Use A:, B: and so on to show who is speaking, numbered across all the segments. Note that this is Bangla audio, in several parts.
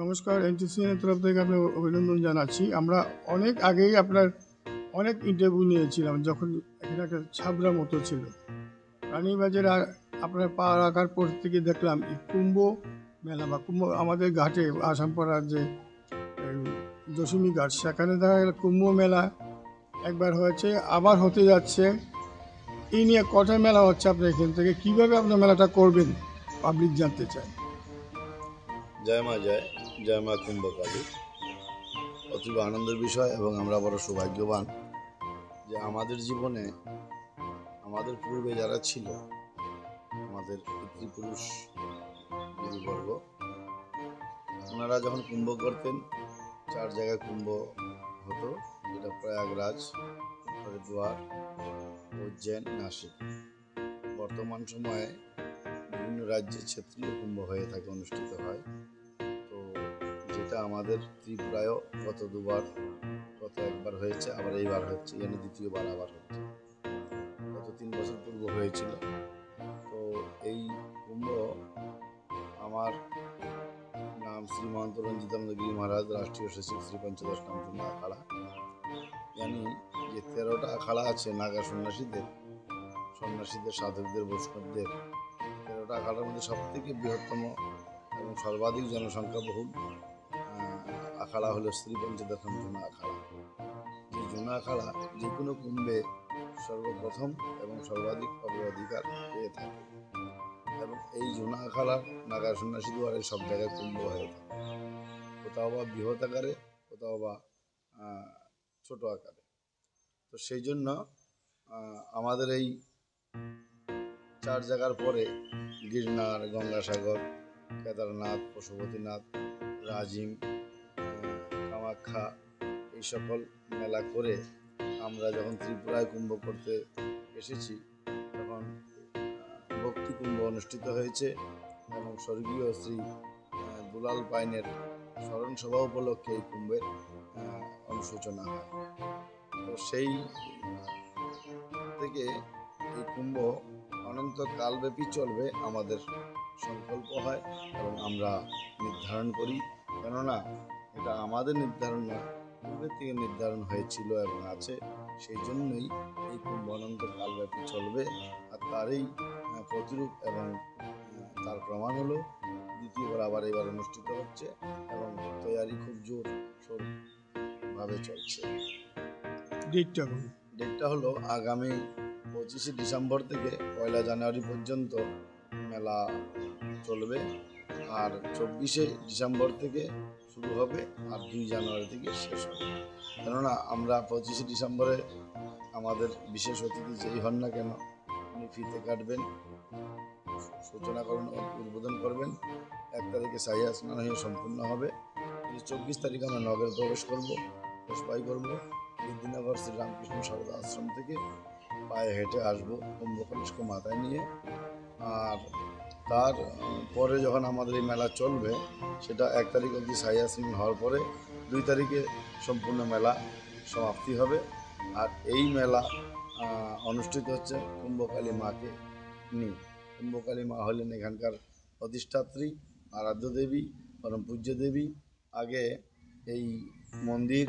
A: নমস্কার, এনটিসিএনের তরফ থেকে আপনার অভিনন্দন জানাচ্ছি। আমরা অনেক আগেই আপনার অনেক ইন্টারভিউ নিয়েছিলাম, যখন এখানে একটা ছাবড়া মতো ছিল। রানীবাজারে আপনার পা রাখার পর থেকে দেখলাম কুম্ভ মেলা বা কুম্ভ আমাদের ঘাটে, আসামপাড়ার যে দশমী ঘাট, সেখানে দেখা গেল কুম্ভ মেলা একবার হয়েছে, আবার হতে যাচ্ছে। এই নিয়ে কটা মেলা হচ্ছে আপনার এখান থেকে? কীভাবে আপনার মেলাটা করবেন? পাবলিক জানতে চায়।
B: জয় মা, জয়। জয় মা কুম্ভকালী। অতীব আনন্দের বিষয় এবং আমরা বড় সৌভাগ্যবান যে আমাদের জীবনে আমাদের পূর্বে যারা ছিল, আমাদের পিতৃপুরুষ গুরুবর্গ ওনারা যখন কুম্ভ করতেন, চার জায়গায় কুম্ভ হতো, যেটা প্রয়াগরাজ, হরিদ্বার উজ্জৈন নাসিক। বর্তমান সময়ে বিভিন্ন রাজ্যে ক্ষেত্রীয় কুম্ভ হয়ে থাকে, অনুষ্ঠিত হয়। যেটা আমাদের ত্রিপুরায়ও গত দুবার, গত একবার হয়েছে, আবার এইবার হচ্ছে, এখানে দ্বিতীয়বার আবার হচ্ছে। গত তিন বছর পূর্ব হয়েছিল। তো এই কুম্ভ আমার নাম শ্রী মহন্ত রঞ্জিতানন্দগিরি মহারাজ, রাষ্ট্রীয় সচিব শ্রী পঞ্চদশ নামজন্য আখাড়া। জানি যে তেরোটা আখাড়া আছে, নাগা সন্ন্যাসীদের সন্ন্যাসীদের, সাধকদের, বৈষ্ণবদের। তেরোটা আখাড়ার মধ্যে সব থেকে বৃহত্তম এবং সর্বাধিক জনসংখ্যা বহুল। আখাড়া হলো শ্রী পঞ্চদশম জুনা আখাড়া। যে জুনা আখাড়া যে কোনো কুম্ভে সর্বপ্রথম এবং সর্বাধিক অগ্রাধিকার পেয়ে থাকে। এবং এই জুনা আখাড়ার নাগা সন্ন্যাসী দুয়ারে সব জায়গায় কুম্ভ হয়ে থাকে। কোথাও বা বৃহৎ আকারে, কোথাও বা ছোট আকারে। তো সেই জন্য আমাদের এই চার জায়গার পরে গিরনার, গঙ্গাসাগর, কেদারনাথ, পশুপতিনাথ, রাজিম কামাখ্যা এই সকল মেলা করে আমরা যখন ত্রিপুরায় কুম্ভ করতে এসেছি, তখন ভক্তি কুম্ভ অনুষ্ঠিত হয়েছে এবং স্বর্গীয় শ্রী দুলাল পাইনের স্মরণ সভা উপলক্ষে এই কুম্ভের অনুশোচনা হয়। তো সেই থেকে এই কুম্ভ অনন্ত কালব্যাপী চলবে আমাদের সংকল্প হয় এবং আমরা নির্ধারণ করি। কেননা এটা আমাদের নির্ধারণ না পূর্বের থেকে নির্ধারণ হয়েছিল এবং আছে সেই জন্যই এই কুম্ভ অনন্ত কালব্যাপী চলবে। আর তারই প্রতিরূপ এবং তার প্রমাণ হলো দ্বিতীয়বার আবার এবার অনুষ্ঠিত হচ্ছে এবং তৈয়ারি খুব জোর ভাবে চলছে।
A: ডেটটা
B: ডেটটা হলো আগামী পঁচিশে ডিসেম্বর থেকে পয়লা জানুয়ারি পর্যন্ত মেলা চলবে। আর চব্বিশে ডিসেম্বর থেকে শুরু হবে আর দুই জানুয়ারি থেকে শেষ হবে। কেননা আমরা পঁচিশে ডিসেম্বরে আমাদের বিশেষ অতিথি যেই হন না কেন, উনি ফিতে কাটবেন, সূচনা করবেন উদ্বোধন করবেন। এক তারিখে সাহিয়া স্নান হয়ে সম্পূর্ণ হবে। চব্বিশ তারিখে আমরা নগরে প্রবেশ করব, পুষ্পাই করব। বিদ্যানগর শ্রী রামকৃষ্ণ সারদা আশ্রম থেকে পায়ে হেঁটে আসব কুম্ভকলসকে মাথায় নিয়ে। আর তার পরে যখন আমাদের এই মেলা চলবে, সেটা এক তারিখ অবধি সাইয়াসিন হওয়ার পরে দুই তারিখে সম্পূর্ণ মেলা সমাপ্তি হবে। আর এই মেলা অনুষ্ঠিত হচ্ছে কুম্ভকালী মাকে নিয়ে। কুম্ভকালী মা হলেন এখানকার অধিষ্ঠাত্রী, আরাধ্য দেবী পরম পূজ্য দেবী। আগে এই মন্দির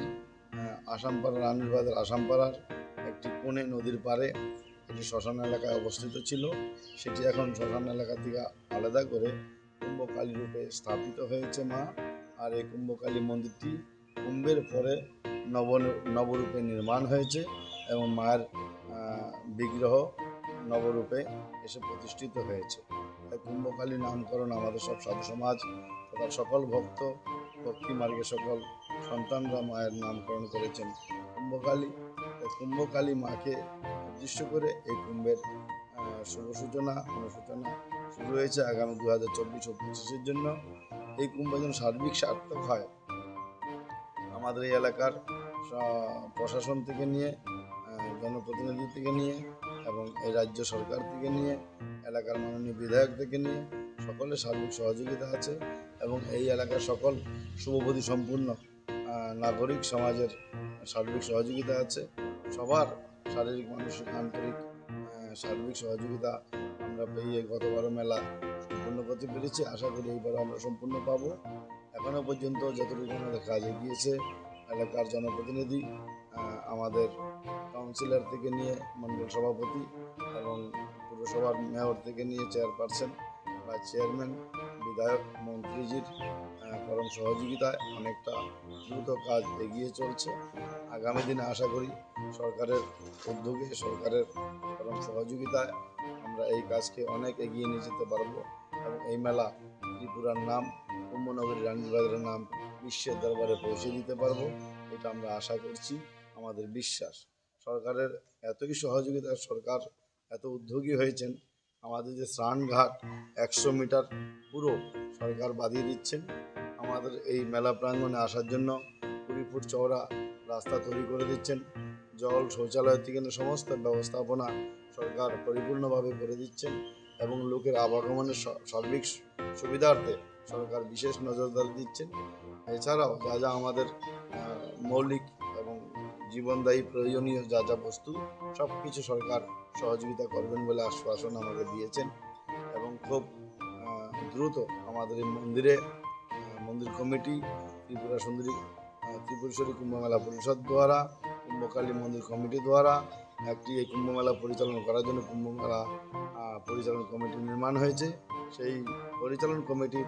B: আসামপাড়ার আসামপাড়া রানীরবাজার আসামপাড়ার একটি কোণে নদীর পাড়ে একটি শ্মশান এলাকায় অবস্থিত ছিল, সেটি এখন শ্মশান এলাকা থেকে আলাদা করে কুম্ভকালী রূপে স্থাপিত হয়েছে মা। আর এই কুম্ভকালী মন্দিরটি কুম্ভের পরে নব নবরূপে নির্মাণ হয়েছে এবং মায়ের বিগ্রহ নবরূপে এসে প্রতিষ্ঠিত হয়েছে। তাই কুম্ভকালী নামকরণ আমাদের সব সাধু সমাজ তথা সকল ভক্ত, ভক্তি মার্গে সকল সন্তানরা মায়ের নামকরণ করেছেন। কুম্ভকালী কুম্ভকালী মাকে উদ্দেশ্য করে এই কুম্ভের শুভ সূচনা অনুসূচনা শুরু হয়েছে আগামী দু হাজার চব্বিশ ও পঁচিশের জন্য। এই কুম্ভ যেন সার্বিক সার্থক হয় আমাদের এই এলাকার প্রশাসন থেকে নিয়ে জনপ্রতিনিধি থেকে নিয়ে এবং এই রাজ্য সরকার থেকে নিয়ে, এলাকার মাননীয় বিধায়ক থেকে নিয়ে সকলের সার্বিক সহযোগিতা আছে এবং এই এলাকার সকল শুভবোধী সম্পূর্ণ নাগরিক সমাজের সার্বিক সহযোগিতা আছে। সবার শারীরিক, মানসিক, আন্তরিক সার্বিক সহযোগিতা আমরা পেয়ে গতবারও মেলা সম্পূর্ণ করতে পেরেছি। আশা করি এইবারও আমরা সম্পূর্ণ পাবো। এখনও পর্যন্ত যতটুকু আমাদের কাজে গিয়েছে, এলাকার জনপ্রতিনিধি আমাদের কাউন্সিলর থেকে নিয়ে মন্ডল সভাপতি এবং পুরসভার মেয়র থেকে নিয়ে চেয়ারপারসন বা চেয়ারম্যান বিধায়ক মন্ত্রীজির পরম সহযোগিতায় অনেকটা দ্রুত কাজ এগিয়ে চলছে। আগামী দিনে আশা করি সরকারের উদ্যোগে, সরকারের পরম সহযোগিতায় আমরা এই কাজকে অনেক এগিয়ে নিয়ে যেতে পারব এবং এই মেলা ত্রিপুরার নাম, কুম্ভনগরী রানীবাজারের নাম বিশ্বের দরবারে পৌঁছে দিতে পারব, এটা আমরা আশা করছি, আমাদের বিশ্বাস। সরকারের এতই সহযোগিতা সরকার এত উদ্যোগী হয়েছেন আমাদের যে স্নানঘাট একশো মিটার পুরো সরকার বাঁধিয়ে দিচ্ছেন। আমাদের এই মেলা প্রাঙ্গণে আসার জন্য কুড়ি ফুট চওড়া রাস্তা তৈরি করে দিচ্ছেন। জল শৌচালয় থেকে সমস্ত ব্যবস্থাপনা সরকার পরিপূর্ণভাবে করে দিচ্ছেন এবং লোকের আবাগমনের সার্বিক সুবিধার্থে সরকার বিশেষ নজরদারি দিচ্ছেন। এছাড়াও যা যা আমাদের মৌলিক এবং জীবনদায়ী প্রয়োজনীয় যা যা বস্তু সব কিছু সরকার সহযোগিতা করবেন বলে আশ্বাসন আমাকে দিয়েছেন এবং খুব দ্রুত আমাদের এই মন্দিরে মন্দির কমিটি, ত্রিপুরা সুন্দরী ত্রিপুরেশ্বরী কুম্ভ মেলা পরিষদ দ্বারা, কুম্ভকালী মন্দির কমিটি দ্বারা একটি এই কুম্ভ মেলা পরিচালনা করার জন্য কুম্ভ মেলা পরিচালন কমিটি নির্মাণ হয়েছে। সেই পরিচালন কমিটির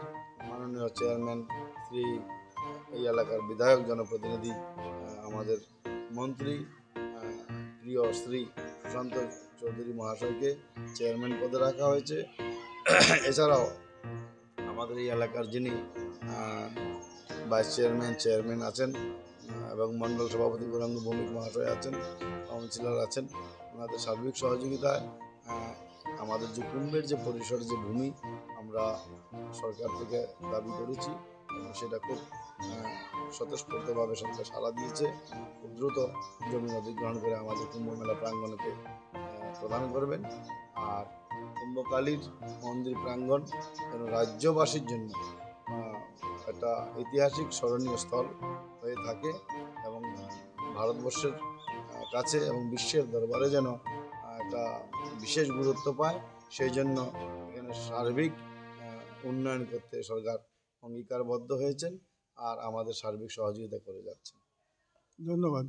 B: মাননীয় চেয়ারম্যান শ্রী এই এলাকার বিধায়ক, জনপ্রতিনিধি আমাদের মন্ত্রী প্রিয় শ্রী সুশান্ত চৌধুরী মহাশয়কে চেয়ারম্যান পদে রাখা হয়েছে। এছাড়াও আমাদের এই এলাকার যিনি ভাইস চেয়ারম্যান চেয়ারম্যান আছেন, এবং মণ্ডল সভাপতি গৌরাঙ্গ ভৌমিক মহাশয় আছেন, কাউন্সিলর আছেন, ওনাদের সার্বিক সহযোগিতায় আমাদের যে কুম্ভের যে পরিসর যে ভূমি আমরা সরকার থেকে দাবি করেছি সেটা খুব স্বতঃস্ফূর্তভাবে সরকার সাড়া দিয়েছে। খুব দ্রুত জমি অধিগ্রহণ করে আমাদের কুম্ভ মেলা প্রাঙ্গণকে প্রদান করবেন। আর কুম্ভকালীর মন্দির প্রাঙ্গণ যেন রাজ্যবাসীর জন্য একটা ঐতিহাসিক স্মরণীয় স্থল হয়ে থাকে এবং ভারতবর্ষের কাছে এবং বিশ্বের দরবারে যেন একটা বিশেষ গুরুত্ব পায়। সেই জন্য এখানে সার্বিক উন্নয়ন করতে সরকার অঙ্গীকারবদ্ধ হয়েছেন। আর আমাদের সার্বিক সহযোগিতা করে যাচ্ছেন।
A: ধন্যবাদ